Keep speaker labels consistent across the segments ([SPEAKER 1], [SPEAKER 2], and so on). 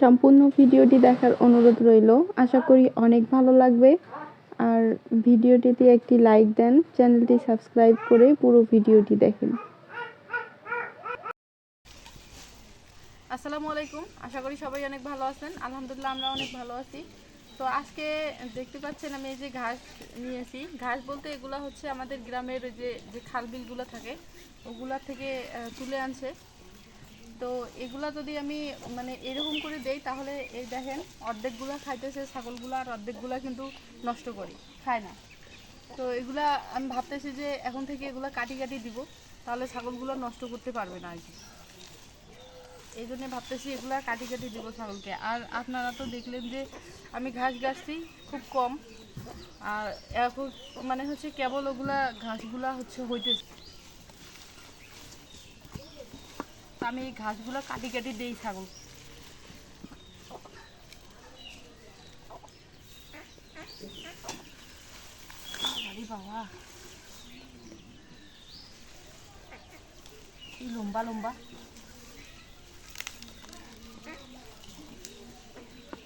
[SPEAKER 1] সম্পূর্ণ ভিডিওটি দেখার অনুরোধ রইল। আশা করি অনেক ভালো লাগবে। আর ভিডিওটিতে একটি লাইক দেন, চ্যানেলটি সাবস্ক্রাইব করে পুরো ভিডিওটি দেখেন।
[SPEAKER 2] আসসালামু আলাইকুম। আশা করি সবাই অনেক ভালো আছেন। আলহামদুলিল্লাহ আমরা অনেক ভালো আছি। তো আজকে দেখতে পাচ্ছেন আমি এই যে ঘাস নিয়েছি ঘাস বলতে এগুলা হচ্ছে আমাদের গ্রামের যে যে খাল বিলগুলো থাকে, ওগুলা থেকে তুলে আনছে। তো এগুলা যদি আমি মানে এরকম করে দেই, তাহলে এই দেখেন, অর্ধেকগুলা খাইতেছে ছাগলগুলা আর অর্ধেকগুলা কিন্তু নষ্ট করি, খায় না। তো এগুলা আমি ভাবতেছি যে এখন থেকে এগুলা কাটি কাটি দিব, তাহলে ছাগলগুলো নষ্ট করতে পারবে না আর কি। এই জন্য ভাবতেছি এগুলা কাটি কাটি দিব ছাগলকে। আর আপনারা তো দেখলেন যে আমি ঘাস গাছছি খুব কম, আর এখন মানে হচ্ছে কেবল ওগুলা ঘাসগুলা হচ্ছে হইতেছে। আমি এই ঘাসগুলো কাটি কাটি দেই ছাগল। বাবা। কি লম্বা লম্বা।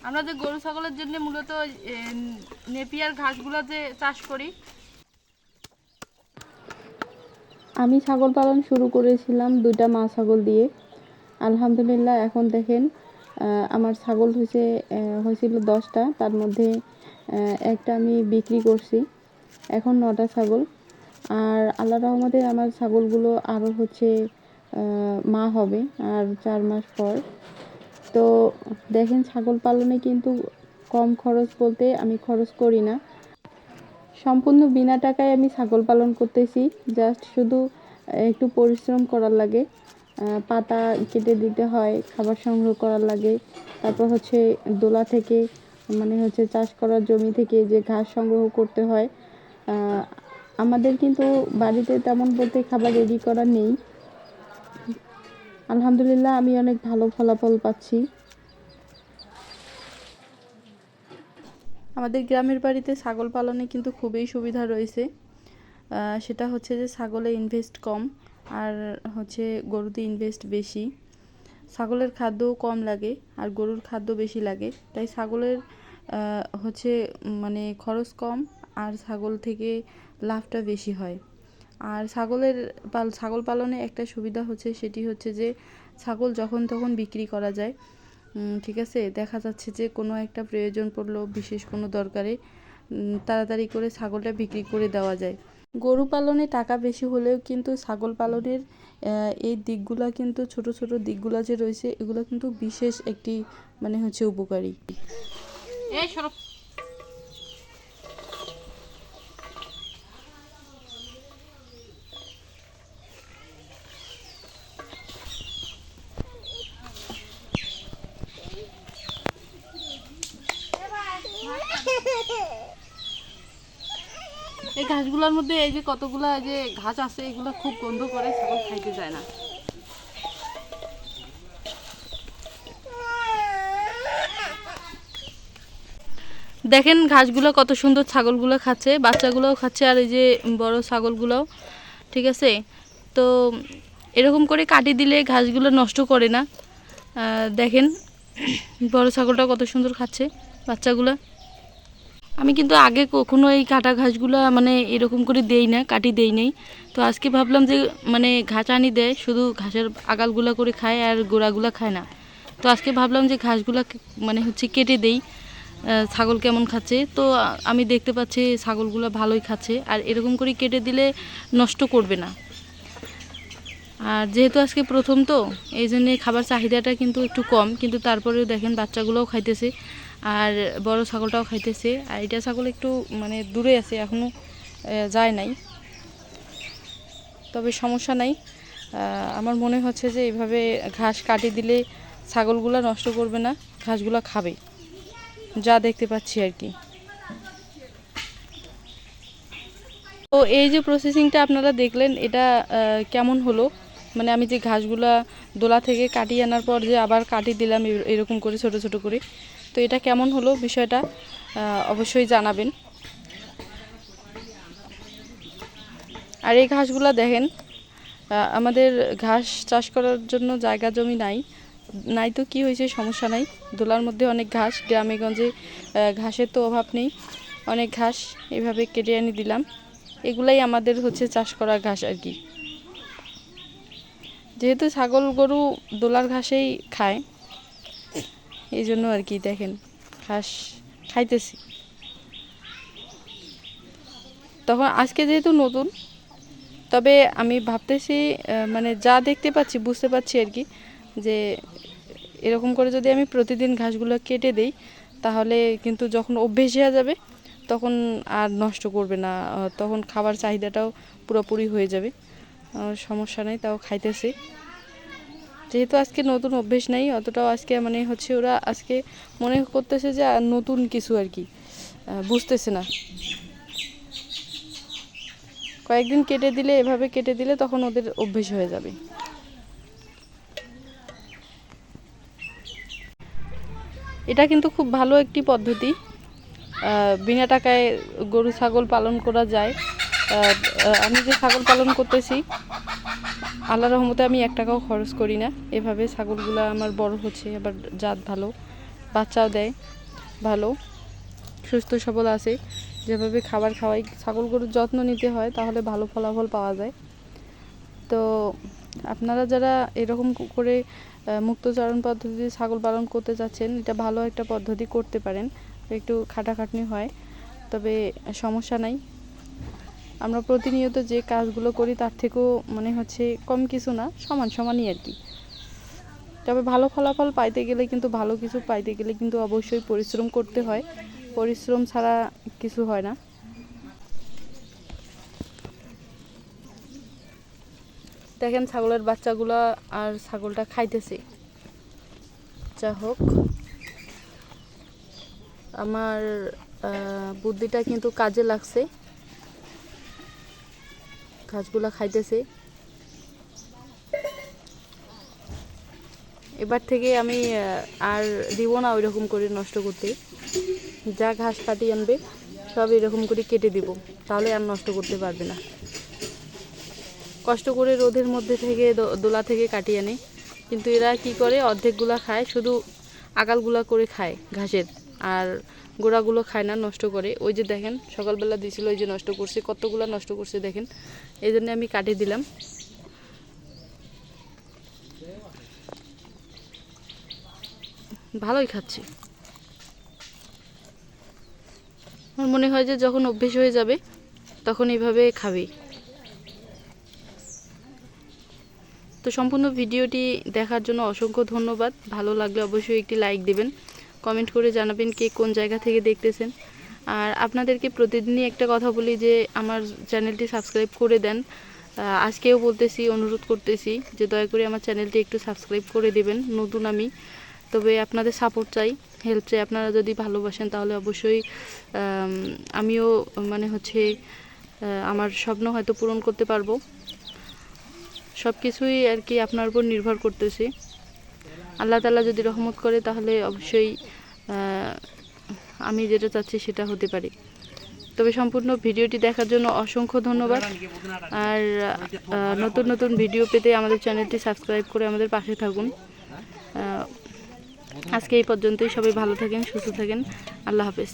[SPEAKER 2] আমরা যে গরু ছাগলের জন্য মূলত নেপিয়ার ঘাসগুলো যে চাষ করি
[SPEAKER 1] আমি ছাগল পালন শুরু করেছিলাম দুইটা মা ছাগল দিয়ে। আলহামদুলিল্লাহ, এখন দেখেন আমার ছাগল হয়েছে হয়েছিল দশটা। তার মধ্যে একটা আমি বিক্রি করছি, এখন নটা ছাগল। আর আল্লাহ রহমতে আমার ছাগলগুলো আরও হচ্ছে মা হবে আর চার মাস পর। তো দেখেন, ছাগল পালনে কিন্তু কম খরচ বলতে আমি খরচ করি না। সম্পূর্ণ বিনা টাকায় আমি ছাগল পালন করতেছি। জাস্ট শুধু একটু পরিশ্রম করার লাগে। পাতা কেটে দিতে হয়, খাবার সংগ্রহ করার লাগে। তারপর হচ্ছে দোলা থেকে মানে হচ্ছে চাষ করার জমি থেকে যে ঘাস সংগ্রহ করতে হয়। আমাদের কিন্তু বাড়িতে তেমন বলতে খাবার রেডি করা নেই। আলহামদুলিল্লাহ আমি অনেক ভালো ফলাফল পাচ্ছি। আমাদের গ্রামের বাড়িতে ছাগল পালনে কিন্তু খুবই সুবিধা রয়েছে। সেটা হচ্ছে যে ছাগলে ইনভেস্ট কম আর হচ্ছে গরুতে ইনভেস্ট বেশি। ছাগলের খাদ্যও কম লাগে আর গরুর খাদ্য বেশি লাগে। তাই ছাগলের হচ্ছে মানে খরচ কম আর ছাগল থেকে লাভটা বেশি হয়। আর ছাগলের পাল, ছাগল পালনে একটা সুবিধা হচ্ছে সেটি হচ্ছে যে ছাগল যখন তখন বিক্রি করা যায়। ঠিক আছে? দেখা যাচ্ছে যে কোনো একটা প্রয়োজন পড়ল বিশেষ কোনো দরকারে তাড়াতাড়ি করে ছাগলটা বিক্রি করে দেওয়া যায়। গরু পালনে টাকা বেশি হলেও কিন্তু ছাগল পালনের এই দিকগুলা কিন্তু, ছোট ছোট দিকগুলো যে রয়েছে, এগুলো কিন্তু বিশেষ একটি মানে হচ্ছে উপকারী।
[SPEAKER 2] এই সরব এই ঘাসগুলোর মধ্যে এই যে কতগুলা যে ঘাস আছে, এগুলো খুব গন্ধ করে, ছাগল খাইতে যায় না। দেখেন ঘাসগুলো কত সুন্দর ছাগলগুলো খাচ্ছে, বাচ্চাগুলোও খাচ্ছে, আর এই যে বড় ছাগলগুলোও, ঠিক আছে? তো এরকম করে কাটি দিলে ঘাসগুলো নষ্ট করে না। দেখেন, বড় ছাগলটা কত সুন্দর খাচ্ছে, বাচ্চাগুলো। আমি কিন্তু আগে কখনো এই কাটা ঘাসগুলো মানে এরকম করে দেই না, কাটি দেই নাই। তো আজকে ভাবলাম যে মানে ঘাস আনি দেয়, শুধু ঘাসের আগালগুলা করে খায় আর গোড়াগুলা খায় না। তো আজকে ভাবলাম যে ঘাসগুলা মানে হচ্ছে কেটে দেই ছাগল কেমন খাচ্ছে। তো আমি দেখতে পাচ্ছি ছাগলগুলো ভালোই খাচ্ছে, আর এরকম করে কেটে দিলে নষ্ট করবে না। আর যেহেতু আজকে প্রথম তো, এই জন্যে খাবার চাহিদাটা কিন্তু একটু কম, কিন্তু তারপরেও দেখেন বাচ্চাগুলোও খাইতেছে। আর বড় ছাগলটাও খাইতেছে। আর এটা ছাগল একটু মানে দূরে আছে এখনও যায় নাই। তবে সমস্যা নাই। আমার মনে হচ্ছে যে এইভাবে ঘাস কাটি দিলে ছাগলগুলো নষ্ট করবে না, ঘাসগুলো খাবে। যা দেখতে পাচ্ছি আর কি। তো এই যে প্রসেসিংটা আপনারা দেখলেন, এটা কেমন হলো? মানে আমি যে ঘাসগুলা দোলা থেকে কাটিয়ে আনার পর যে আবার কাটি দিলাম এরকম করে, ছোট ছোট করে। তো এটা কেমন হলো বিষয়টা অবশ্যই জানাবেন। আর এই ঘাসগুলা দেখেন আমাদের ঘাস চাষ করার জন্য জায়গা জমি নাই। নাই তো কি হয়েছে, সমস্যা নাই। দোলার মধ্যে অনেক ঘাস গ্রামে গঞ্জে ঘাসের তো অভাব নেই। অনেক ঘাস এভাবে কেটে এনে দিলাম। এগুলাই আমাদের হচ্ছে চাষ করা ঘাস আর কি। যেহেতু ছাগল গরু দোলার ঘাসেই খায় এই জন্য আর কি দেখেন, ঘাস খাইতেছি। তখন আজকে যেহেতু নতুন, তবে আমি ভাবতেছি মানে যা দেখতে পাচ্ছি, বুঝতে পারছি আর কি, যে এরকম করে যদি আমি প্রতিদিন ঘাসগুলো কেটে দেই, তাহলে কিন্তু যখন অভ্যেস হয়ে যাবে, তখন আর নষ্ট করবে না তখন খাবার চাহিদাটাও পুরোপুরি হয়ে যাবে। সমস্যা নেই, তাও খাইতেছি। যেহেতু আজকে নতুন অভ্যেস নেই, অতটাও আজকে মানে হচ্ছে ওরা আজকে মনে করতেছে যে নতুন কিছু আর কি বুঝতেছে না। কয়েকদিন কেটে দিলে, এভাবে কেটে দিলে তখন ওদের অভ্যেস হয়ে যাবে। এটা কিন্তু খুব ভালো একটি পদ্ধতি। বিনা টাকায় গরু, ছাগল পালন করা যায়। আমি যে ছাগল পালন করতেছি আল্লাহ রহমতে আমি এক টাকাও খরচ করি না। এভাবে ছাগলগুলো আমার বড় হচ্ছে, আবার জাত ভালো, বাচ্চাও দেয়, ভালো, সুস্থ, সবল আছে। যেভাবে খাবার খাওয়াই, ছাগল গরুর যত্ন নিতে হয়, তাহলে ভালো ফলাফল পাওয়া যায়। তো আপনারা যারা এরকম করে মুক্তচারণ পদ্ধতিতে ছাগল পালন করতে চাচ্ছেন, এটা ভালো একটা পদ্ধতি করতে পারেন। একটু খাটাখাটনি হয়, তবে সমস্যা নাই। আমরা প্রতিনিয়ত যে কাজগুলো করি তার থেকেও মানে হচ্ছে কম কিছু না, সমান সমানই আর কি। তবে ভালো ফলাফল পাইতে গেলে কিন্তু, ভালো কিছু পাইতে গেলে কিন্তু অবশ্যই পরিশ্রম করতে হয়। পরিশ্রম ছাড়া কিছু হয় না। দেখেন ছাগলের বাচ্চাগুলো আর ছাগলটা খাইতেছে। যা হোক। আমার বুদ্ধিটা কিন্তু কাজে লাগছে। ঘাসগুলা খাইতেছে। এবার থেকে আমি আর দিব না ওইরকম করে নষ্ট করতে। যা ঘাস কাটি আনবে, সব এরকম করে কেটে দিব, তাহলে আর নষ্ট করতে পারবে না। কষ্ট করে রোদের মধ্যে থেকে দোলা থেকে কাটিয়ে আনে। কিন্তু এরা কি করে, অর্ধেকগুলা খায়, শুধু আকালগুলা করে খায় ঘাসের। আর গোড়াগুলো খায় না, নষ্ট করে। ওই যে দেখেন, সকালবেলা দিয়েছিল ওই যে নষ্ট করছে, কতগুলো নষ্ট করছে দেখেন। এই জন্য আমি কাটিয়ে দিলাম। ভালোই খাচ্ছে। আমার মনে হয় যে যখন অভ্যেস হয়ে যাবে, তখন এইভাবে খাবে। তো সম্পূর্ণ ভিডিওটি দেখার জন্য অসংখ্য ধন্যবাদ। ভালো লাগলে অবশ্যই একটি লাইক দেবেন। কমেন্ট করে জানাবেন কে কোন জায়গা থেকে দেখতেছেন। আর আপনাদেরকে প্রতিদিনই একটা কথা বলি যে, আমার চ্যানেলটি সাবস্ক্রাইব করে দেন। আজকেও বলতেছি, অনুরোধ করতেছি যে, দয়া করে আমার চ্যানেলটি একটু সাবস্ক্রাইব করে দেবেন, নতুন আমি। তবে আপনাদের সাপোর্ট চাই হেল্প চাই। আপনারা যদি ভালোবাসেন, তাহলে অবশ্যই আমিও মানে হচ্ছে আমার স্বপ্ন হয়তো পূরণ করতে পারব। সব কিছুই আর কি আপনার উপর নির্ভর করতেছে। আল্লাহ তালা যদি রহমত করে, তাহলে অবশ্যই আমি যেটা চাচ্ছি সেটা হতে পারে। তবে সম্পূর্ণ ভিডিওটি দেখার জন্য অসংখ্য ধন্যবাদ। আর নতুন নতুন ভিডিও পেতে আমাদের চ্যানেলটি সাবস্ক্রাইব করে আমাদের পাশে থাকুন। আজকে এই পর্যন্তই। সবাই ভালো থাকেন, সুস্থ থাকেন। আল্লাহ হাফেজ।